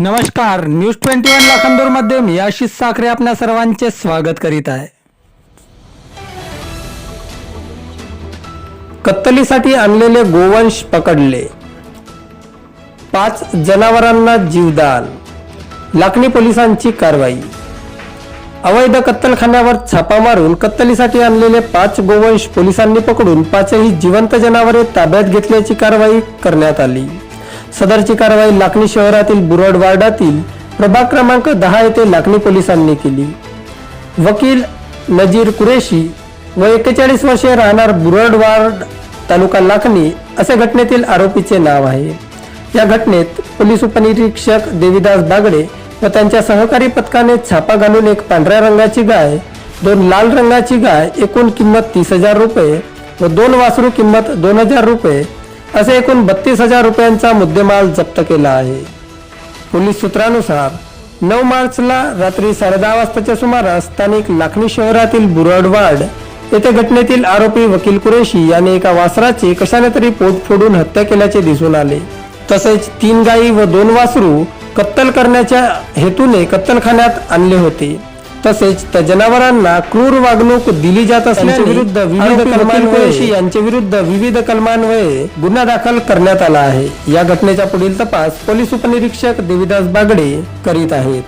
नमस्कार news twenty one लाखांदूरमध्ये मी आशिष साखरे आपल्या सर्वांचे स्वागत करीत आहे. कत्तलीसाठी आणलेले गोवंश पकडले. पाच जनावरांना जीवदान. लाखणी पोलिसांची कारवाई. अवैध कत्तलखान्यावर छापा मारून कत्तलीसाठी आणलेले पाच गोवंश पोलिसांनी पकडून पाचही जिवंत जनावरे ताब्यात घेतल्याची कारवाई करण्यात आली. सदरची कारवाई लाखणी शहरातील बुरड वार्डातील प्रभाग क्रमांक दहा येथे लाखणी पोलिसांनी केली. वकील नजीर कुरेशी व एक्केचाळीस वर्षे राहणार बुरड वार्ड तालुका लाखणी असे घटनेतील आरोपीचे नाव आहे. या घटनेत पोलीस उपनिरीक्षक देवीदास बागडे व त्यांच्या सहकारी पथकाने छापा घालून एक पांढऱ्या रंगाची गाय दोन लाल रंगाची गाय एकूण किंमत तीस हजार रुपये व दोन वासरू किंमत दोन हजार रुपये असे एकूण बत्तीस हजार रुपयांचा मुद्देमाल जप्त केला आहे. पोलीस सूत्रानुसार नऊ मार्चला रात्री साडेदहा वाजताच्या सुमारास स्थानिक लाखणी शहरातील बुरडवाड येथे घटनेतील आरोपी वकील कुरेशी याने एका वासराची कशाने तरी पोट फोडून हत्या केल्याचे दिसून आले. तसेच तीन गायी व दोन वासरू कत्तल करण्याच्या हेतूने कत्तलखान्यात आणले होते. तसेच त्या जनावरांना क्रूर वागणूक दिली जात विरुद्ध विविध कलमान्वये यांच्या विरुद्ध विविध कलमान्वये गुन्हा दाखल करण्यात आला आहे. या घटनेचा पुढील तपास पोलीस उपनिरीक्षक देविदास बागडे करीत आहेत.